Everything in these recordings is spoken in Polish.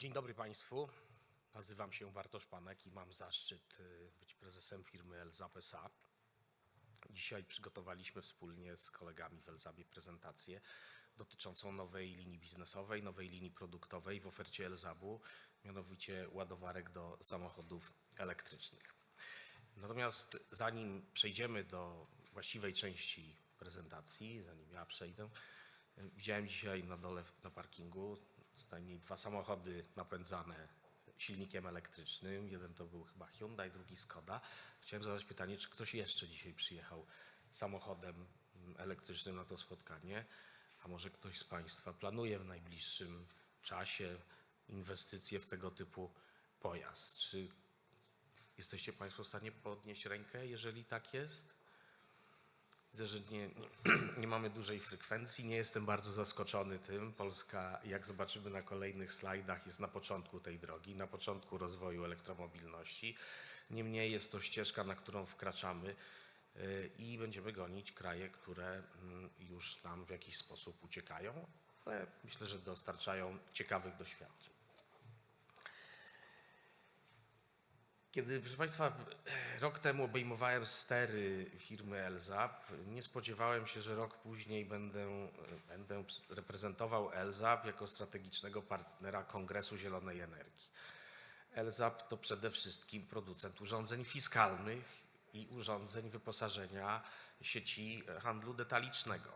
Dzień dobry Państwu. Nazywam się Bartosz Panek i mam zaszczyt y, być prezesem firmy Elzap S.A. Dzisiaj przygotowaliśmy wspólnie z kolegami w Elzabie prezentację dotyczącą nowej linii biznesowej, nowej linii produktowej w ofercie Elzabu, mianowicie ładowarek do samochodów elektrycznych. Natomiast zanim przejdziemy do właściwej części prezentacji, zanim ja przejdę, y, widziałem dzisiaj na dole na parkingu co najmniej dwa samochody napędzane silnikiem elektrycznym. Jeden to był chyba Hyundai, drugi Skoda. Chciałem zadać pytanie, czy ktoś jeszcze dzisiaj przyjechał samochodem elektrycznym na to spotkanie, a może ktoś z Państwa planuje w najbliższym czasie inwestycje w tego typu pojazd? Czy jesteście Państwo w stanie podnieść rękę, jeżeli tak jest? Widzę, że nie, nie, nie mamy dużej frekwencji. Nie jestem bardzo zaskoczony tym. Polska, jak zobaczymy na kolejnych slajdach, jest na początku tej drogi, na początku rozwoju elektromobilności. Niemniej jest to ścieżka, na którą wkraczamy y, i będziemy gonić kraje, które mm, już nam w jakiś sposób uciekają, ale myślę, że dostarczają ciekawych doświadczeń. Kiedy, proszę Państwa, rok temu obejmowałem stery firmy Elzap, nie spodziewałem się, że rok później będę, będę reprezentował Elzap jako strategicznego partnera Kongresu Zielonej Energii. Elzap to przede wszystkim producent urządzeń fiskalnych i urządzeń wyposażenia sieci handlu detalicznego.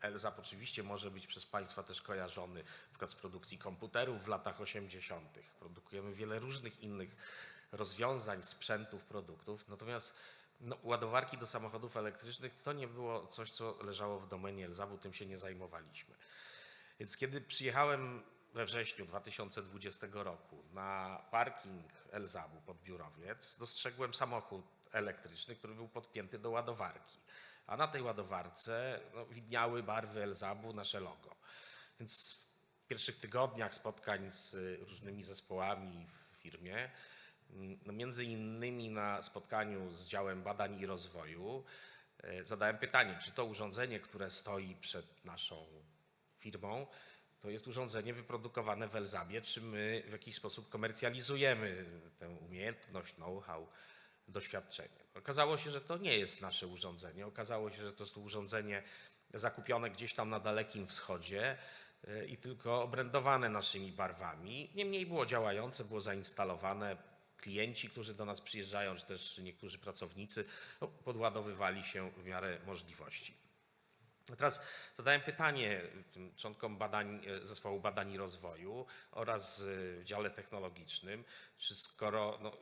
Elzap oczywiście może być przez Państwa też kojarzony na przykład z produkcji komputerów w latach 80. Produkujemy wiele różnych innych rozwiązań, sprzętów, produktów. Natomiast no, ładowarki do samochodów elektrycznych to nie było coś, co leżało w domenie Elzabu, tym się nie zajmowaliśmy. Więc kiedy przyjechałem we wrześniu 2020 roku na parking Elzabu pod Biurowiec, dostrzegłem samochód elektryczny, który był podpięty do ładowarki. A na tej ładowarce no, widniały barwy Elzabu, nasze logo. Więc w pierwszych tygodniach spotkań z różnymi zespołami w firmie, no między innymi na spotkaniu z działem badań i rozwoju, e, zadałem pytanie, czy to urządzenie, które stoi przed naszą firmą, to jest urządzenie wyprodukowane w Elzabie, czy my w jakiś sposób komercjalizujemy tę umiejętność, know-how, doświadczenie. Okazało się, że to nie jest nasze urządzenie. Okazało się, że to jest urządzenie zakupione gdzieś tam na Dalekim Wschodzie e, i tylko obrędowane naszymi barwami. Niemniej było działające, było zainstalowane. Klienci, którzy do nas przyjeżdżają, czy też niektórzy pracownicy, no, podładowywali się w miarę możliwości. Teraz zadałem pytanie tym członkom badań, e, zespołu badań i rozwoju oraz e, w dziale technologicznym, czy skoro no,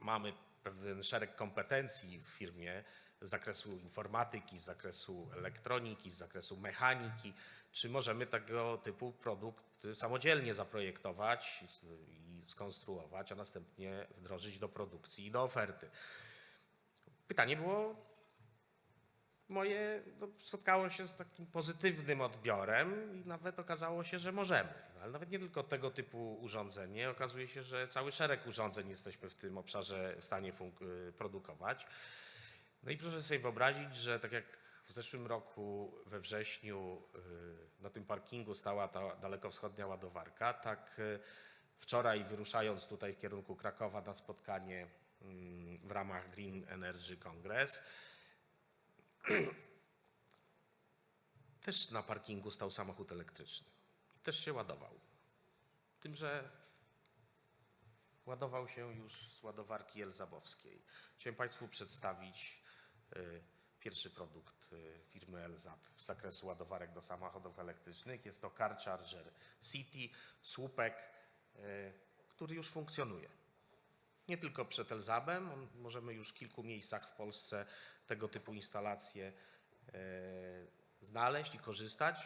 mamy pewien szereg kompetencji w firmie z zakresu informatyki, z zakresu elektroniki, z zakresu mechaniki, czy możemy tego typu produkt samodzielnie zaprojektować skonstruować, a następnie wdrożyć do produkcji i do oferty. Pytanie było moje no, spotkało się z takim pozytywnym odbiorem i nawet okazało się, że możemy. No, ale nawet nie tylko tego typu urządzenie, okazuje się, że cały szereg urządzeń jesteśmy w tym obszarze w stanie y, produkować. No i proszę sobie wyobrazić, że tak jak w zeszłym roku we wrześniu y, na tym parkingu stała ta dalekowschodnia ładowarka, tak y, wczoraj wyruszając tutaj w kierunku Krakowa na spotkanie mm, w ramach Green Energy Congress, też na parkingu stał samochód elektryczny. Też się ładował. Tym, że ładował się już z ładowarki Elzabowskiej. Chciałem Państwu przedstawić y, pierwszy produkt y, firmy Elzab z zakresu ładowarek do samochodów elektrycznych. Jest to Car Charger City, słupek, który już funkcjonuje. Nie tylko przed Elzabem, możemy już w kilku miejscach w Polsce tego typu instalacje e, znaleźć i korzystać.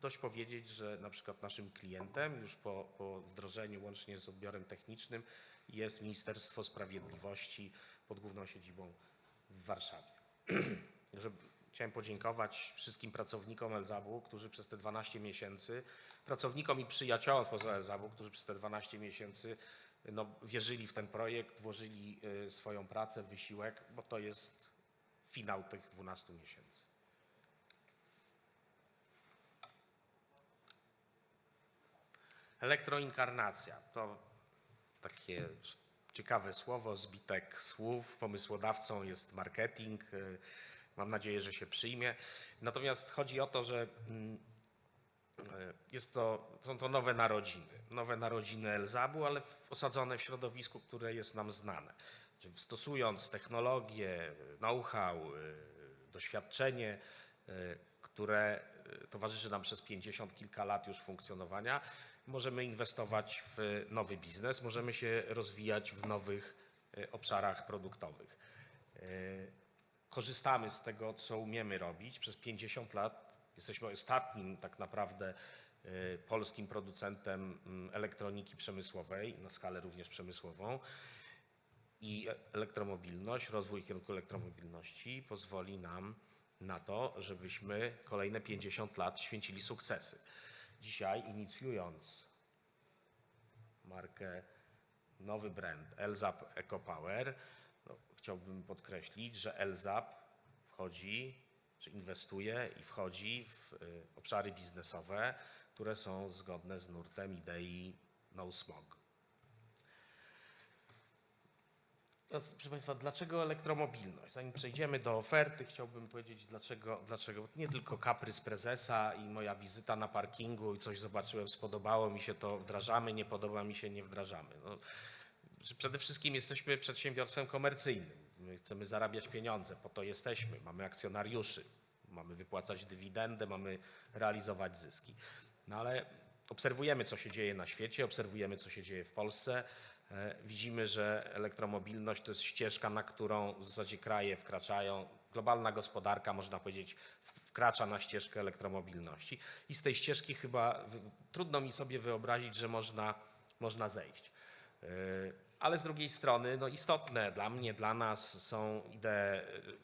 Dość powiedzieć, że na przykład naszym klientem już po, po wdrożeniu łącznie z odbiorem technicznym jest Ministerstwo Sprawiedliwości pod główną siedzibą w Warszawie. Chciałem podziękować wszystkim pracownikom Elzabu, którzy przez te 12 miesięcy, pracownikom i przyjaciołom poza Elzabu, którzy przez te 12 miesięcy no, wierzyli w ten projekt, włożyli y, swoją pracę, wysiłek, bo to jest finał tych 12 miesięcy. Elektroinkarnacja to takie ciekawe słowo, zbitek słów. Pomysłodawcą jest marketing. Mam nadzieję, że się przyjmie. Natomiast chodzi o to, że mm, y, jest to, są to nowe narodziny. Nowe narodziny Elzabu, ale osadzone w środowisku, które jest nam znane. Stosując technologię, know-how, y, doświadczenie, y, które towarzyszy nam przez 50 kilka lat już funkcjonowania, możemy inwestować w nowy biznes, możemy się rozwijać w nowych obszarach produktowych. Korzystamy z tego, co umiemy robić. Przez 50 lat jesteśmy ostatnim tak naprawdę y, polskim producentem mm, elektroniki przemysłowej, na skalę również przemysłową. I elektromobilność, rozwój kierunku elektromobilności pozwoli nam na to, żebyśmy kolejne 50 lat święcili sukcesy. Dzisiaj inicjując markę, nowy brand Elzap EcoPower, no, chciałbym podkreślić, że Elzap wchodzi, czy inwestuje i wchodzi w y, obszary biznesowe, które są zgodne z nurtem idei no smog. No, proszę Państwa, dlaczego elektromobilność? Zanim przejdziemy do oferty, chciałbym powiedzieć, dlaczego, dlaczego nie tylko kaprys prezesa i moja wizyta na parkingu i coś zobaczyłem, spodobało mi się to, wdrażamy, nie podoba mi się, nie wdrażamy. No, przede wszystkim jesteśmy przedsiębiorstwem komercyjnym. My chcemy zarabiać pieniądze, po to jesteśmy. Mamy akcjonariuszy, mamy wypłacać dywidendę, mamy realizować zyski. No ale obserwujemy, co się dzieje na świecie, obserwujemy, co się dzieje w Polsce. E, Widzimy, że elektromobilność to jest ścieżka, na którą w zasadzie kraje wkraczają. Globalna gospodarka, można powiedzieć, wkracza na ścieżkę elektromobilności. I z tej ścieżki chyba trudno mi sobie wyobrazić, że można, można zejść. Ale z drugiej strony, no istotne dla mnie, dla nas są idee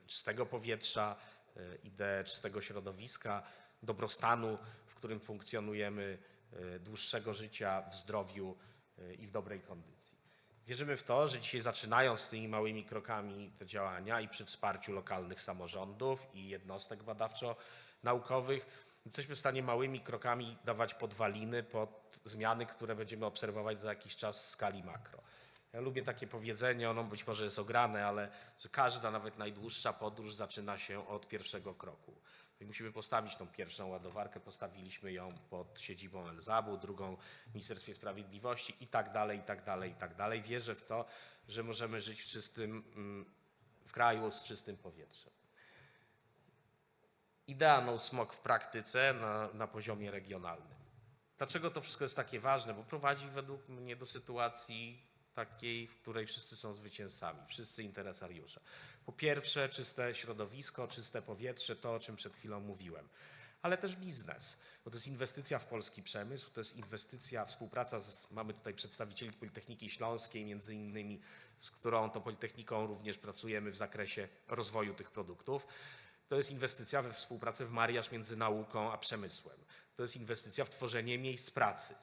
czystego powietrza, e, idee czystego środowiska, dobrostanu, w którym funkcjonujemy, e, dłuższego życia w zdrowiu e, i w dobrej kondycji. Wierzymy w to, że dzisiaj zaczynając z tymi małymi krokami te działania i przy wsparciu lokalnych samorządów i jednostek badawczo-naukowych, jesteśmy w stanie małymi krokami dawać podwaliny pod zmiany, które będziemy obserwować za jakiś czas w skali makro. Ja lubię takie powiedzenie, ono być może jest ograne, ale że każda, nawet najdłuższa podróż zaczyna się od pierwszego kroku. I musimy postawić tą pierwszą ładowarkę, postawiliśmy ją pod siedzibą Elzabu, drugą w Ministerstwie Sprawiedliwości i tak dalej, i tak dalej, i tak dalej. Wierzę w to, że możemy żyć w czystym, mm, w kraju z czystym powietrzem. Idea no smog w praktyce na, na poziomie regionalnym. Dlaczego to wszystko jest takie ważne? Bo prowadzi według mnie do sytuacji takiej, w której wszyscy są zwycięzcami, wszyscy interesariusze. Po pierwsze, czyste środowisko, czyste powietrze, to o czym przed chwilą mówiłem, ale też biznes, bo to jest inwestycja w polski przemysł, to jest inwestycja, współpraca, z, mamy tutaj przedstawicieli Politechniki Śląskiej, między innymi, z którą to Politechniką również pracujemy w zakresie rozwoju tych produktów. To jest inwestycja we współpracę w mariaż między nauką a przemysłem. To jest inwestycja w tworzenie miejsc pracy.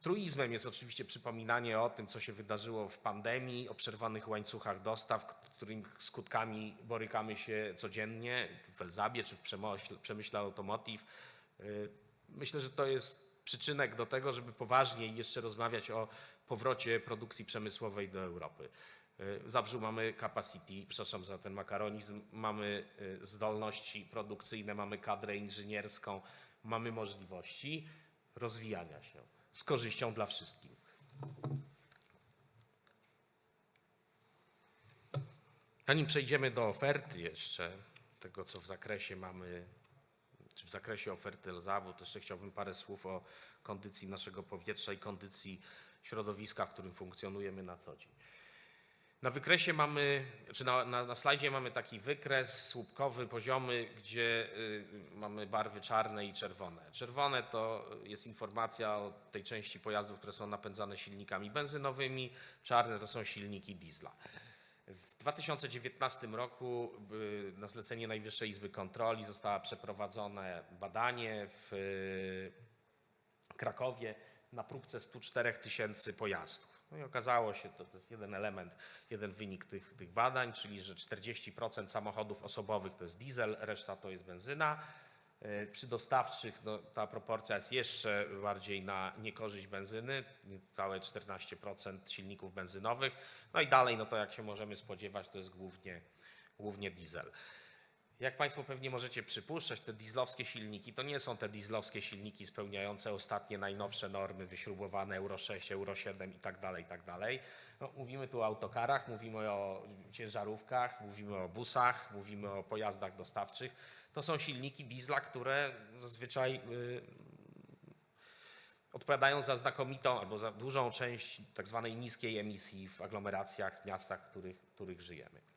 Truizmem jest oczywiście przypominanie o tym, co się wydarzyło w pandemii, o przerwanych łańcuchach dostaw, których skutkami borykamy się codziennie w Elzabie czy w przemyśle, automotive. Y, Myślę, że to jest przyczynek do tego, żeby poważniej jeszcze rozmawiać o powrocie produkcji przemysłowej do Europy. Y, W Zabrzu mamy capacity, przepraszam za ten makaronizm, mamy y, zdolności produkcyjne, mamy kadrę inżynierską, mamy możliwości rozwijania się z korzyścią dla wszystkich. Zanim przejdziemy do oferty jeszcze, tego co w zakresie mamy, czy w zakresie oferty LZAB-u, to jeszcze chciałbym parę słów o kondycji naszego powietrza i kondycji środowiska, w którym funkcjonujemy na co dzień. Na wykresie mamy, czy na, na, na slajdzie mamy taki wykres słupkowy, poziomy, gdzie y, mamy barwy czarne i czerwone. Czerwone to jest informacja o tej części pojazdów, które są napędzane silnikami benzynowymi, czarne to są silniki diesla. W 2019 roku y, na zlecenie Najwyższej Izby Kontroli zostało przeprowadzone badanie w y, Krakowie na próbce 104 tysięcy pojazdów. No i okazało się, to, to jest jeden element, jeden wynik tych, tych badań, czyli że 40% samochodów osobowych to jest diesel, reszta to jest benzyna. E, Przy dostawczych no, ta proporcja jest jeszcze bardziej na niekorzyść benzyny, całe 14% silników benzynowych. No i dalej, no to jak się możemy spodziewać, to jest głównie, głównie diesel. Jak Państwo pewnie możecie przypuszczać, te dieslowskie silniki to nie są te dieslowskie silniki spełniające ostatnie najnowsze normy wyśrubowane Euro 6, Euro 7 i tak dalej, i tak dalej. No, mówimy tu o autokarach, mówimy o ciężarówkach, mówimy o busach, mówimy o pojazdach dostawczych. To są silniki diesla, które zazwyczaj y, odpowiadają za znakomitą albo za dużą część tak zwanej niskiej emisji w aglomeracjach, miastach, w których, w których żyjemy.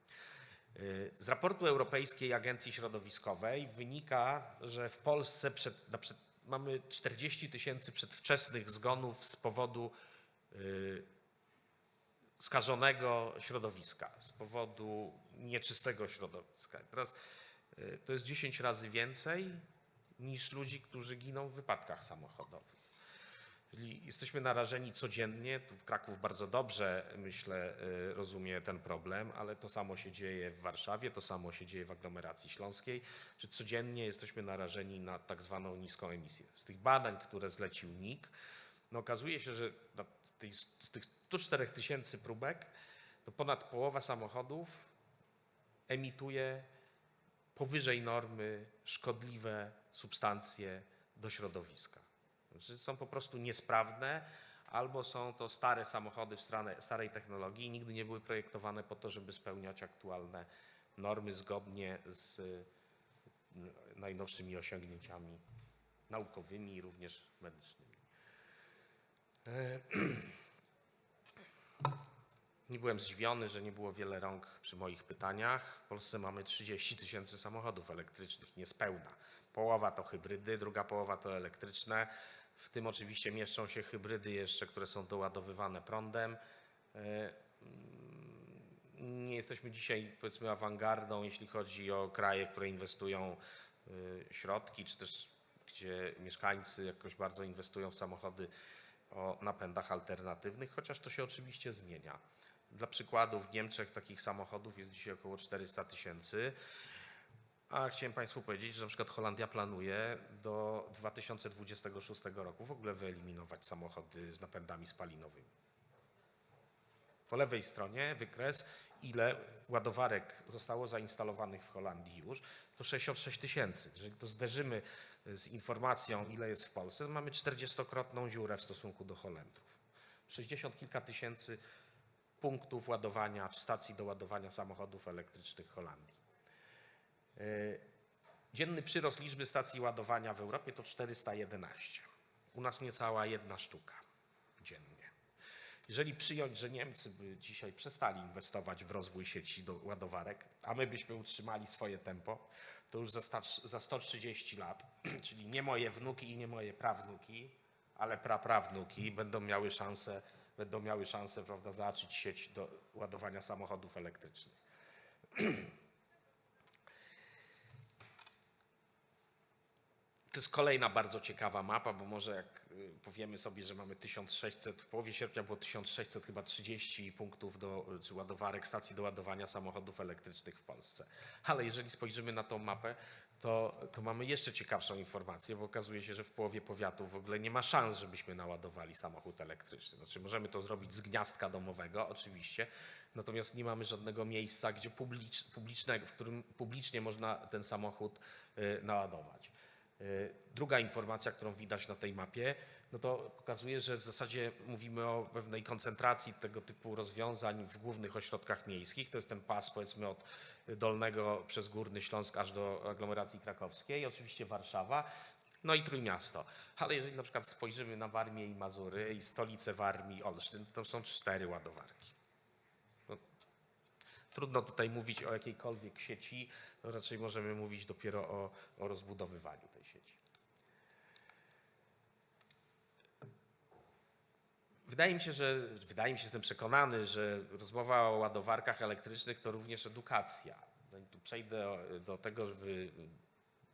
Y, Z raportu Europejskiej Agencji Środowiskowej wynika, że w Polsce przed, na przed, mamy 40 tysięcy przedwczesnych zgonów z powodu y, skażonego środowiska, z powodu nieczystego środowiska. Teraz y, to jest 10 razy więcej niż ludzi, którzy giną w wypadkach samochodowych. Czyli jesteśmy narażeni codziennie. Tu Kraków bardzo dobrze, myślę, y, rozumie ten problem, ale to samo się dzieje w Warszawie, to samo się dzieje w aglomeracji śląskiej, że codziennie jesteśmy narażeni na tak zwaną niską emisję. Z tych badań, które zlecił NIK, no okazuje się, że z tych 104 tysięcy próbek, to ponad połowa samochodów emituje powyżej normy szkodliwe substancje do środowiska. Znaczy są po prostu niesprawne, albo są to stare samochody w starej technologii i nigdy nie były projektowane po to, żeby spełniać aktualne normy zgodnie z y, najnowszymi osiągnięciami naukowymi i również medycznymi. E, Nie byłem zdziwiony, że nie było wiele rąk przy moich pytaniach. W Polsce mamy 30 tysięcy samochodów elektrycznych, niespełna. Połowa to hybrydy, druga połowa to elektryczne. W tym oczywiście mieszczą się hybrydy jeszcze, które są doładowywane prądem. E, Nie jesteśmy dzisiaj, powiedzmy, awangardą, jeśli chodzi o kraje, które inwestują y, środki, czy też gdzie mieszkańcy jakoś bardzo inwestują w samochody o napędach alternatywnych, chociaż to się oczywiście zmienia. Dla przykładu w Niemczech takich samochodów jest dzisiaj około 400 tysięcy, a chciałem Państwu powiedzieć, że na przykład Holandia planuje do 2026 roku w ogóle wyeliminować samochody z napędami spalinowymi. Po lewej stronie wykres, ile ładowarek zostało zainstalowanych w Holandii już, to 66 tysięcy. Jeżeli to zderzymy z informacją, ile jest w Polsce, to mamy 40-krotną dziurę w stosunku do Holendrów. 60 kilka tysięcy punktów ładowania, stacji do ładowania samochodów elektrycznych w Holandii. E, Dzienny przyrost liczby stacji ładowania w Europie to 411. U nas niecała jedna sztuka dziennie. Jeżeli przyjąć, że Niemcy by dzisiaj przestali inwestować w rozwój sieci do ładowarek, a my byśmy utrzymali swoje tempo, to już za, sta, za 130 lat, czyli nie moje wnuki i nie moje prawnuki, ale praprawnuki będą miały szansę, będą miały szansę prawda, zacząć sieć do ładowania samochodów elektrycznych. To jest kolejna bardzo ciekawa mapa, bo może jak y, powiemy sobie, że mamy 1600, w połowie sierpnia było 1600 chyba 30 punktów do, czy ładowarek, stacji do ładowania samochodów elektrycznych w Polsce. Ale jeżeli spojrzymy na tą mapę, to, to mamy jeszcze ciekawszą informację, bo okazuje się, że w połowie powiatów w ogóle nie ma szans, żebyśmy naładowali samochód elektryczny. Znaczy możemy to zrobić z gniazdka domowego, oczywiście, natomiast nie mamy żadnego miejsca, gdzie publicz, publiczne, w którym publicznie można ten samochód y, naładować. Y, Druga informacja, którą widać na tej mapie, no to pokazuje, że w zasadzie mówimy o pewnej koncentracji tego typu rozwiązań w głównych ośrodkach miejskich. To jest ten pas powiedzmy od Dolnego przez Górny Śląsk aż do aglomeracji krakowskiej, oczywiście Warszawa, no i Trójmiasto. Ale jeżeli na przykład spojrzymy na Warmię i Mazury i stolicę Warmii, Olsztyn, to są cztery ładowarki. No, Trudno tutaj mówić o jakiejkolwiek sieci, to raczej możemy mówić dopiero o, o rozbudowywaniu tej sieci. Wydaje mi się, że wydaje mi się, jestem przekonany, że rozmowa o ładowarkach elektrycznych to również edukacja. Zanim tu przejdę do tego, żeby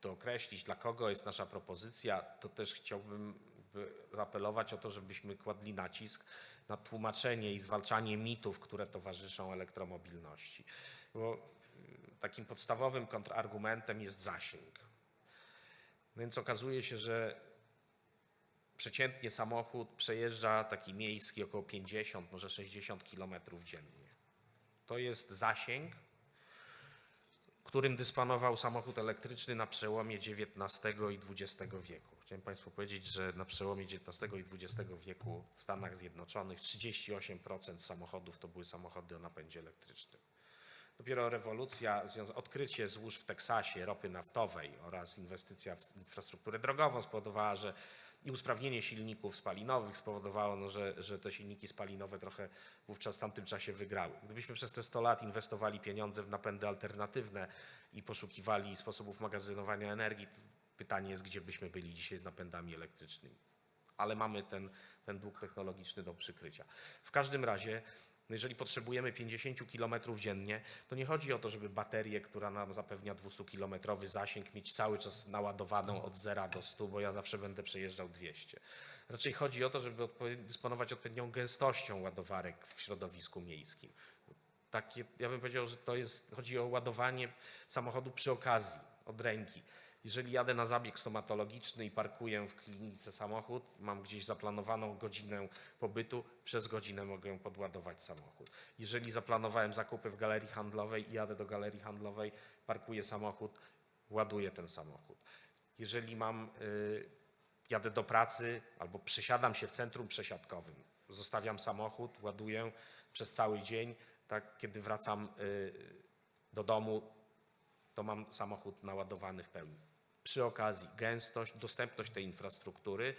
dookreślić, dla kogo jest nasza propozycja, to też chciałbym by zaapelować o to, żebyśmy kładli nacisk na tłumaczenie i zwalczanie mitów, które towarzyszą elektromobilności. Bo y, takim podstawowym kontrargumentem jest zasięg. No Więc okazuje się, że przeciętnie samochód przejeżdża taki miejski około 50, może 60 km dziennie. To jest zasięg, którym dysponował samochód elektryczny na przełomie XIX i XX wieku. Chciałem Państwu powiedzieć, że na przełomie XIX i XX wieku w Stanach Zjednoczonych 38% samochodów to były samochody o napędzie elektrycznym. Dopiero rewolucja, odkrycie złóż w Teksasie ropy naftowej oraz inwestycja w infrastrukturę drogową spowodowała, że i usprawnienie silników spalinowych spowodowało, no, że, że te silniki spalinowe trochę wówczas w tamtym czasie wygrały. Gdybyśmy przez te 100 lat inwestowali pieniądze w napędy alternatywne i poszukiwali sposobów magazynowania energii, pytanie jest, gdzie byśmy byli dzisiaj z napędami elektrycznymi. Ale mamy ten, ten dług technologiczny do przykrycia. W każdym razie, jeżeli potrzebujemy 50 km dziennie, to nie chodzi o to, żeby baterię, która nam zapewnia 200-kilometrowy zasięg, mieć cały czas naładowaną od 0 do 100, bo ja zawsze będę przejeżdżał 200. Raczej chodzi o to, żeby dysponować odpowiednią gęstością ładowarek w środowisku miejskim. Takie, ja bym powiedział, że to jest, chodzi o ładowanie samochodu przy okazji, od ręki. Jeżeli jadę na zabieg stomatologiczny i parkuję w klinice samochód, mam gdzieś zaplanowaną godzinę pobytu, przez godzinę mogę podładować samochód. Jeżeli zaplanowałem zakupy w galerii handlowej i jadę do galerii handlowej, parkuję samochód, ładuję ten samochód. Jeżeli mam, y, jadę do pracy albo przesiadam się w centrum przesiadkowym, zostawiam samochód, ładuję przez cały dzień, tak, kiedy wracam y, do domu, to mam samochód naładowany w pełni. Przy okazji gęstość, dostępność tej infrastruktury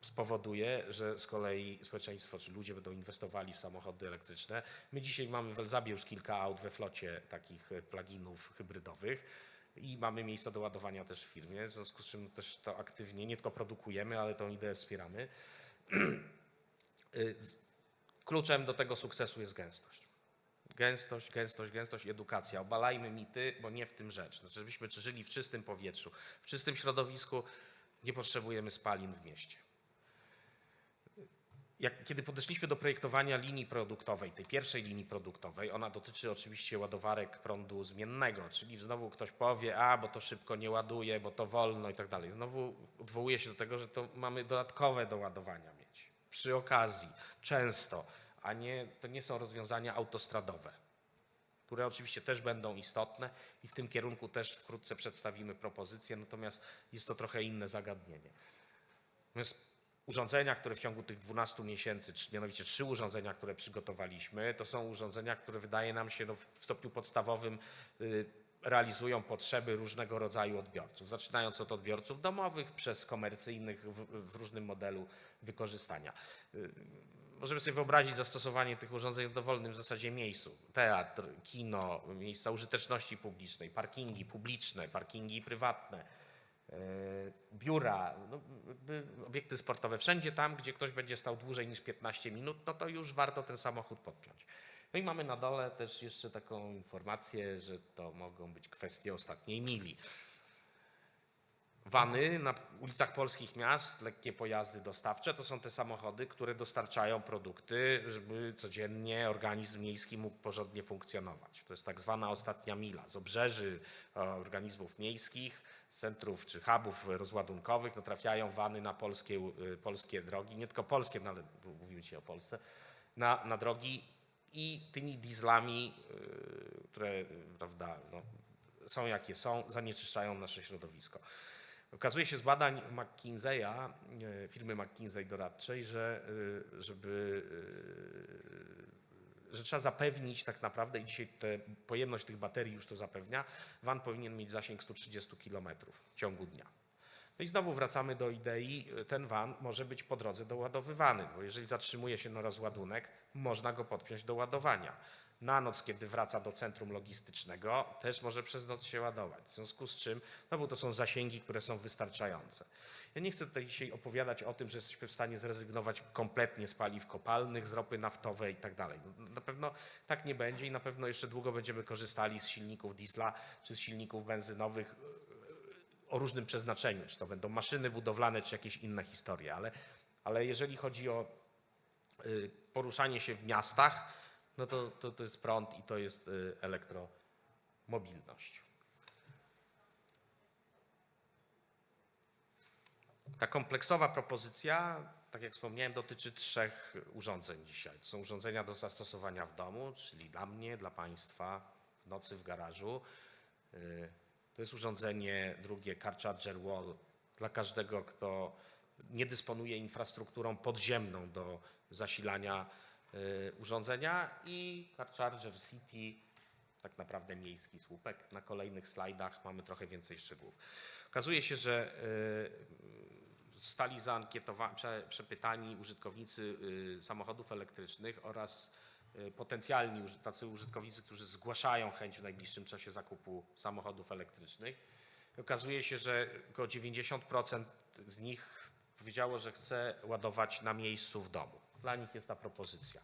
spowoduje, że z kolei społeczeństwo czy ludzie będą inwestowali w samochody elektryczne. My dzisiaj mamy w Elzabie już kilka aut we flocie takich e, pluginów hybrydowych i mamy miejsca do ładowania też w firmie, w związku z czym też to aktywnie nie tylko produkujemy, ale tą ideę wspieramy. Z- Kluczem do tego sukcesu jest gęstość. Gęstość, gęstość, gęstość edukacja. Obalajmy mity, bo nie w tym rzecz. Znaczy, żebyśmy żyli w czystym powietrzu, w czystym środowisku, nie potrzebujemy spalin w mieście. Jak, kiedy podeszliśmy do projektowania linii produktowej, tej pierwszej linii produktowej, ona dotyczy oczywiście ładowarek prądu zmiennego, czyli znowu ktoś powie, a bo to szybko nie ładuje, bo to wolno i tak dalej. Znowu odwołuje się do tego, że to mamy dodatkowe do ładowania mieć. Przy okazji, często, a nie, to nie są rozwiązania autostradowe, które oczywiście też będą istotne i w tym kierunku też wkrótce przedstawimy propozycje, natomiast jest to trochę inne zagadnienie. Natomiast urządzenia, które w ciągu tych 12 miesięcy, mianowicie trzy urządzenia, które przygotowaliśmy, to są urządzenia, które wydaje nam się no, w stopniu podstawowym y, realizują potrzeby różnego rodzaju odbiorców. Zaczynając od odbiorców domowych, przez komercyjnych w, w różnym modelu wykorzystania. Możemy sobie wyobrazić zastosowanie tych urządzeń w dowolnym w zasadzie miejscu. Teatr, kino, miejsca użyteczności publicznej, parkingi publiczne, parkingi prywatne, e, biura, no, obiekty sportowe. Wszędzie tam, gdzie ktoś będzie stał dłużej niż 15 minut, no to już warto ten samochód podpiąć. No i mamy na dole też jeszcze taką informację, że to mogą być kwestie ostatniej mili. Wany na ulicach polskich miast, lekkie pojazdy dostawcze, to są te samochody, które dostarczają produkty, żeby codziennie organizm miejski mógł porządnie funkcjonować. To jest tak zwana ostatnia mila. Z obrzeży e, organizmów miejskich, centrów czy hubów rozładunkowych no, trafiają wany na polskie, e, polskie drogi, nie tylko polskie, no, ale mówimy dzisiaj o Polsce, na, na drogi i tymi dieslami, e, które prawda, no, są jakie są, zanieczyszczają nasze środowisko. Okazuje się z badań McKinsey'a, e, firmy McKinsey doradczej, że e, żeby e, że trzeba zapewnić tak naprawdę i dzisiaj te, pojemność tych baterii już to zapewnia, van powinien mieć zasięg 130 km w ciągu dnia. No i znowu wracamy do idei, ten van może być po drodze doładowywany, bo jeżeli zatrzymuje się na rozładunek, można go podpiąć do ładowania. Na noc, kiedy wraca do centrum logistycznego, też może przez noc się ładować. W związku z czym, znowu to są zasięgi, które są wystarczające. Ja nie chcę tutaj dzisiaj opowiadać o tym, że jesteśmy w stanie zrezygnować kompletnie z paliw kopalnych, z ropy naftowej i tak dalej. No, Na pewno tak nie będzie i na pewno jeszcze długo będziemy korzystali z silników diesla czy z silników benzynowych o różnym przeznaczeniu, czy to będą maszyny budowlane, czy jakieś inne historie, ale, ale jeżeli chodzi o y, poruszanie się w miastach, no to, to, to jest prąd i to jest y, elektromobilność. Ta kompleksowa propozycja, tak jak wspomniałem, dotyczy trzech urządzeń dzisiaj. To są urządzenia do zastosowania w domu, czyli dla mnie, dla Państwa, w nocy w garażu. Y, To jest urządzenie drugie, Car Charger Wall, dla każdego, kto nie dysponuje infrastrukturą podziemną do zasilania urządzenia i Car Charger City, tak naprawdę miejski słupek. Na kolejnych slajdach mamy trochę więcej szczegółów. Okazuje się, że y, zostali zaankietowani, prze, przepytani użytkownicy y, samochodów elektrycznych oraz y, potencjalni tacy użytkownicy, którzy zgłaszają chęć w najbliższym czasie zakupu samochodów elektrycznych. Okazuje się, że około 90% z nich powiedziało, że chce ładować na miejscu w domu. Dla nich jest ta propozycja.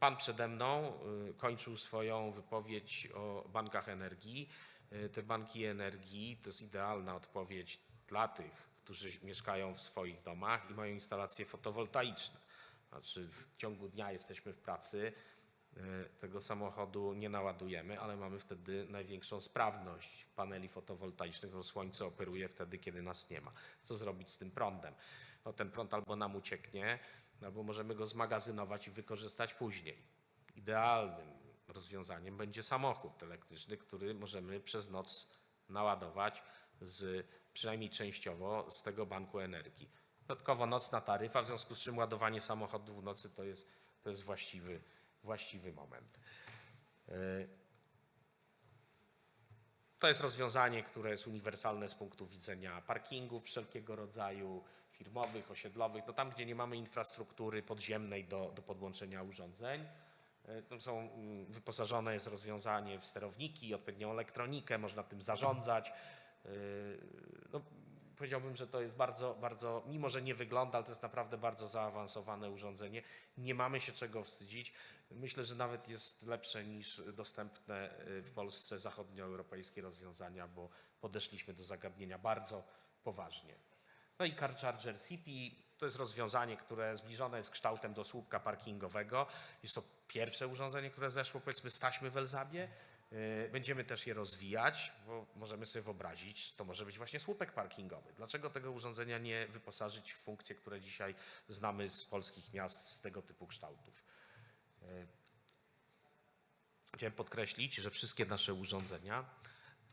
Pan przede mną y, kończył swoją wypowiedź o bankach energii. Y, Te banki energii to jest idealna odpowiedź dla tych, którzy mieszkają w swoich domach i mają instalacje fotowoltaiczne. Znaczy w ciągu dnia jesteśmy w pracy, y, tego samochodu nie naładujemy, ale mamy wtedy największą sprawność paneli fotowoltaicznych, bo słońce operuje wtedy, kiedy nas nie ma. Co zrobić z tym prądem? No, ten prąd albo nam ucieknie, albo możemy go zmagazynować i wykorzystać później. Idealnym rozwiązaniem będzie samochód elektryczny, który możemy przez noc naładować z, przynajmniej częściowo z tego banku energii. Dodatkowo nocna taryfa, w związku z czym ładowanie samochodu w nocy to jest, to jest właściwy, właściwy moment. Y, To jest rozwiązanie, które jest uniwersalne z punktu widzenia parkingów wszelkiego rodzaju, firmowych, osiedlowych, no tam, gdzie nie mamy infrastruktury podziemnej do, do podłączenia urządzeń. E, Tam są mm, wyposażone jest rozwiązanie w sterowniki, odpowiednią elektronikę, można tym zarządzać. E, No, powiedziałbym, że to jest bardzo, bardzo, mimo że nie wygląda, ale to jest naprawdę bardzo zaawansowane urządzenie. Nie mamy się czego wstydzić. Myślę, że nawet jest lepsze niż dostępne e, w Polsce zachodnioeuropejskie rozwiązania, bo podeszliśmy do zagadnienia bardzo poważnie. No i Car Charger City to jest rozwiązanie, które zbliżone jest kształtem do słupka parkingowego. Jest to pierwsze urządzenie, które zeszło powiedzmy z taśmy w Elzabie. Yy, Będziemy też je rozwijać, bo możemy sobie wyobrazić, to może być właśnie słupek parkingowy. Dlaczego tego urządzenia nie wyposażyć w funkcje, które dzisiaj znamy z polskich miast z tego typu kształtów? Yy, Chciałem podkreślić, że wszystkie nasze urządzenia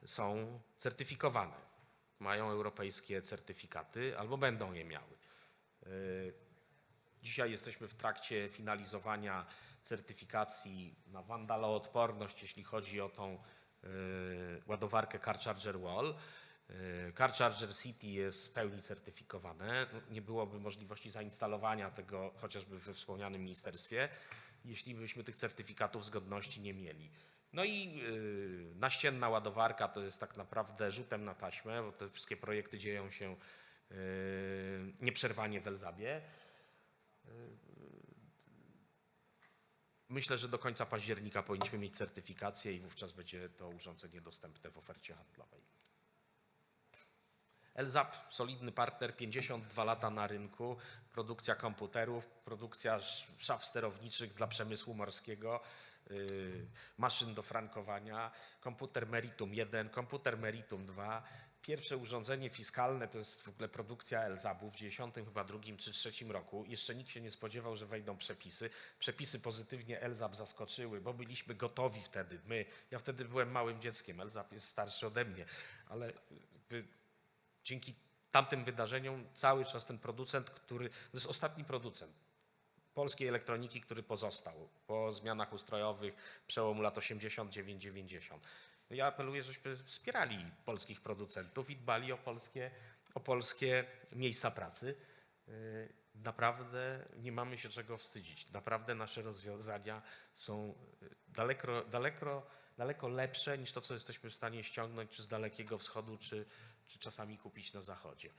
są certyfikowane. Mają europejskie certyfikaty albo będą je miały. Y, Dzisiaj jesteśmy w trakcie finalizowania certyfikacji na wandaloodporność, jeśli chodzi o tą y, ładowarkę Car Charger Wall. Y, Car Charger City jest w pełni certyfikowane. No, Nie byłoby możliwości zainstalowania tego chociażby we wspomnianym ministerstwie, jeśli byśmy tych certyfikatów zgodności nie mieli. No i y, naścienna ładowarka to jest tak naprawdę rzutem na taśmę, bo te wszystkie projekty dzieją się y, nieprzerwanie w Elzabie. Myślę, że do końca października powinniśmy mieć certyfikację i wówczas będzie to urządzenie dostępne w ofercie handlowej. Elzap, solidny partner, 52 lata na rynku, produkcja komputerów, produkcja sz- szaf sterowniczych dla przemysłu morskiego, yy, maszyn do frankowania, komputer Meritum 1, komputer Meritum 2. Pierwsze urządzenie fiskalne to jest w ogóle produkcja Elzabu w 90 chyba drugim czy trzecim roku. Jeszcze nikt się nie spodziewał, że wejdą przepisy. Przepisy pozytywnie Elzab zaskoczyły, bo byliśmy gotowi wtedy. My, ja wtedy byłem małym dzieckiem, Elzab jest starszy ode mnie, ale jakby dzięki tamtym wydarzeniom cały czas ten producent, który to jest ostatni producent polskiej elektroniki, który pozostał po zmianach ustrojowych przełomu lat 89-90. Ja apeluję, żebyśmy wspierali polskich producentów i dbali o polskie, o polskie miejsca pracy. Yy, Naprawdę nie mamy się czego wstydzić. Naprawdę nasze rozwiązania są yy, daleko, daleko, daleko lepsze niż to, co jesteśmy w stanie ściągnąć czy z Dalekiego Wschodu, czy, czy czasami kupić na Zachodzie.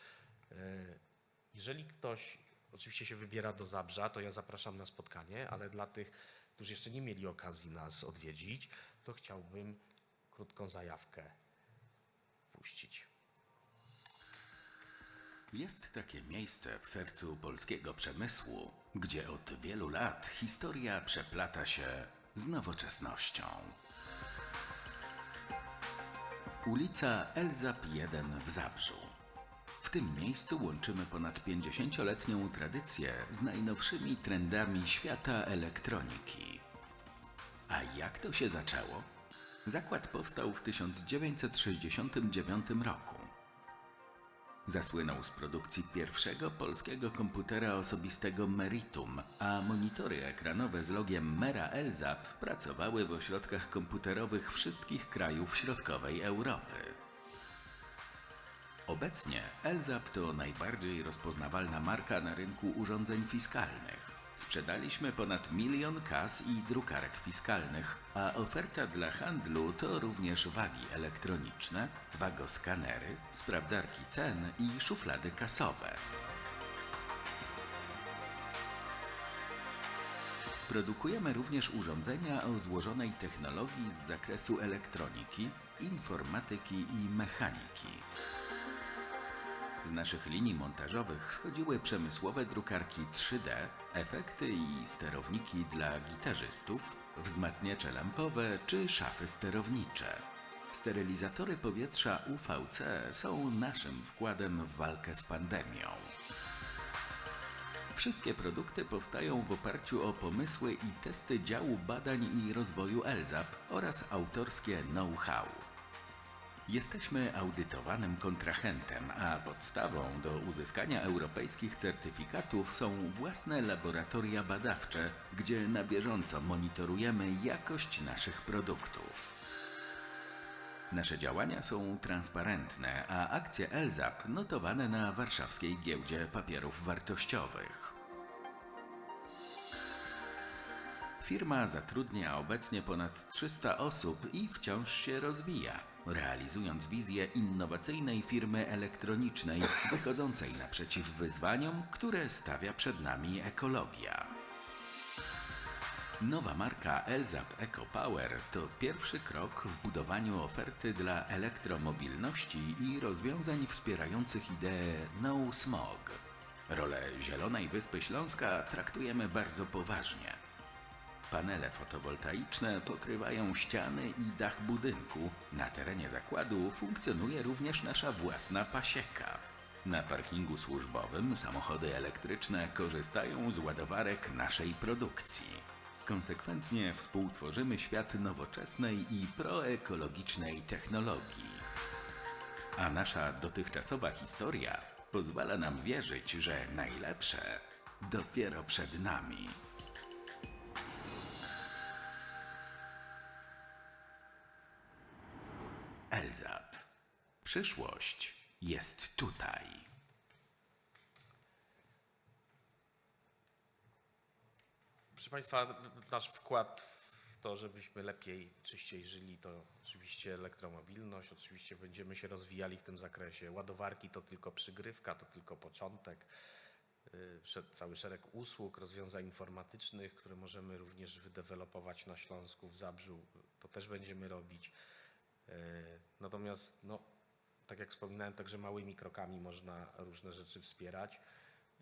Yy, Jeżeli ktoś oczywiście się wybiera do Zabrza, to ja zapraszam na spotkanie, ale dla tych, którzy jeszcze nie mieli okazji nas odwiedzić, to chciałbym krótką zajawkę puścić. Jest takie miejsce w sercu polskiego przemysłu, gdzie od wielu lat historia przeplata się z nowoczesnością. Ulica Elzap 1 w Zabrzu. W tym miejscu łączymy ponad 50-letnią tradycję z najnowszymi trendami świata elektroniki. A jak to się zaczęło? Zakład powstał w 1969 roku. Zasłynął z produkcji pierwszego polskiego komputera osobistego Meritum, a monitory ekranowe z logiem Mera Elzap pracowały w ośrodkach komputerowych wszystkich krajów środkowej Europy. Obecnie Elzap to najbardziej rozpoznawalna marka na rynku urządzeń fiskalnych. Sprzedaliśmy ponad milion kas i drukarek fiskalnych, a oferta dla handlu to również wagi elektroniczne, wagoskanery, sprawdzarki cen i szuflady kasowe. Produkujemy również urządzenia o złożonej technologii z zakresu elektroniki, informatyki i mechaniki. Z naszych linii montażowych schodziły przemysłowe drukarki 3D, efekty i sterowniki dla gitarzystów, wzmacniacze lampowe czy szafy sterownicze. Sterylizatory powietrza UVC są naszym wkładem w walkę z pandemią. Wszystkie produkty powstają w oparciu o pomysły i testy działu badań i rozwoju ELZAP oraz autorskie know-how. Jesteśmy audytowanym kontrahentem, a podstawą do uzyskania europejskich certyfikatów są własne laboratoria badawcze, gdzie na bieżąco monitorujemy jakość naszych produktów. Nasze działania są transparentne, a akcje ELZAP notowane na warszawskiej giełdzie papierów wartościowych. Firma zatrudnia obecnie ponad 300 osób i wciąż się rozwija, realizując wizję innowacyjnej firmy elektronicznej wychodzącej naprzeciw wyzwaniom, które stawia przed nami ekologia. Nowa marka Elzap EcoPower to pierwszy krok w budowaniu oferty dla elektromobilności i rozwiązań wspierających ideę No Smog. Rolę Zielonej Wyspy Śląska traktujemy bardzo poważnie. Panele fotowoltaiczne pokrywają ściany i dach budynku. Na terenie zakładu funkcjonuje również nasza własna pasieka. Na parkingu służbowym samochody elektryczne korzystają z ładowarek naszej produkcji. Konsekwentnie współtworzymy świat nowoczesnej i proekologicznej technologii. A nasza dotychczasowa historia pozwala nam wierzyć, że najlepsze dopiero przed nami. Elzap. Przyszłość jest tutaj. Proszę Państwa, nasz wkład w to, żebyśmy lepiej, czyściej żyli, to oczywiście elektromobilność. Oczywiście będziemy się rozwijali w tym zakresie. Ładowarki to tylko przygrywka, to tylko początek. Y, Cały szereg usług, rozwiązań informatycznych, które możemy również wydevelopować na Śląsku, w Zabrzu, to też będziemy robić. Y, Natomiast, no, tak jak wspominałem, także małymi krokami można różne rzeczy wspierać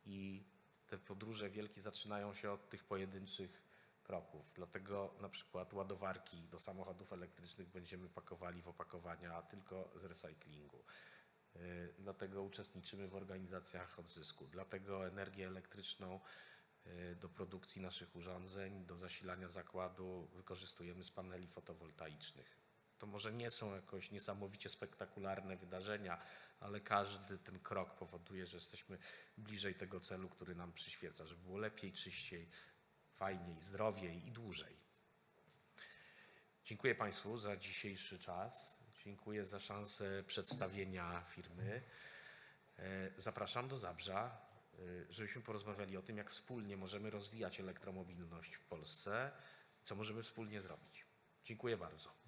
i te podróże wielkie zaczynają się od tych pojedynczych kroków. Dlatego na przykład ładowarki do samochodów elektrycznych będziemy pakowali w opakowania tylko z recyklingu. Y, Dlatego uczestniczymy w organizacjach odzysku. Dlatego energię elektryczną y, do produkcji naszych urządzeń, do zasilania zakładu wykorzystujemy z paneli fotowoltaicznych. To może nie są jakoś niesamowicie spektakularne wydarzenia, ale każdy ten krok powoduje, że jesteśmy bliżej tego celu, który nam przyświeca, żeby było lepiej, czyściej, fajniej, zdrowiej i dłużej. Dziękuję Państwu za dzisiejszy czas. Dziękuję za szansę przedstawienia firmy. E, Zapraszam do Zabrza, e, żebyśmy porozmawiali o tym, jak wspólnie możemy rozwijać elektromobilność w Polsce, co możemy wspólnie zrobić. Dziękuję bardzo.